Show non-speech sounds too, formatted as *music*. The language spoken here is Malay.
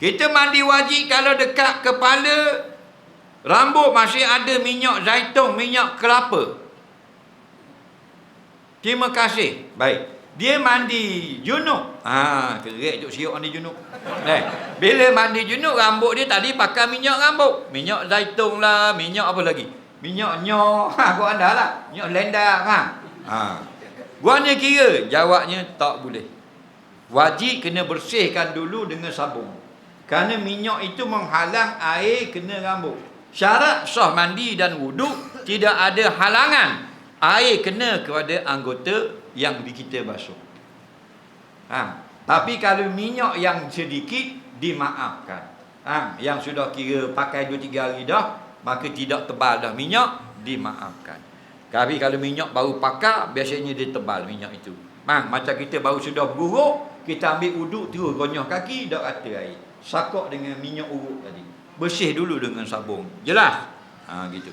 Kita mandi wajib kalau dekat kepala rambut masih ada minyak zaitun, minyak kelapa. Terima kasih. Baik. Dia mandi junub. Ha, kerek duk siok mandi junub. Eh, bila mandi junub rambut dia tadi pakai minyak rambut. Minyak zaitun lah, minyak apa lagi? Minyak nyo. *laughs* Ha, gua anda lah. Minyak lenda ha. Ha. Gua ni kira jawabnya tak boleh. Wajib kena bersihkan dulu dengan sabun. Kerana minyak itu menghalang air kena rambut. Syarat sah mandi dan wuduk tidak ada halangan air kena kepada anggota yang kita basuh. Ha. Tapi kalau minyak yang sedikit dimaafkan. Ha. Yang sudah kira pakai 2 3 hari dah, maka tidak tebal dah minyak dimaafkan. Tapi kalau minyak baru pakai biasanya dia tebal minyak itu. Ha. macam kita baru sudah beruruk, kita ambil uduk terus gonyah kaki dak rata air. Sakok dengan minyak urut tadi. Bersih dulu dengan sabun. Jelas? Ha gitu.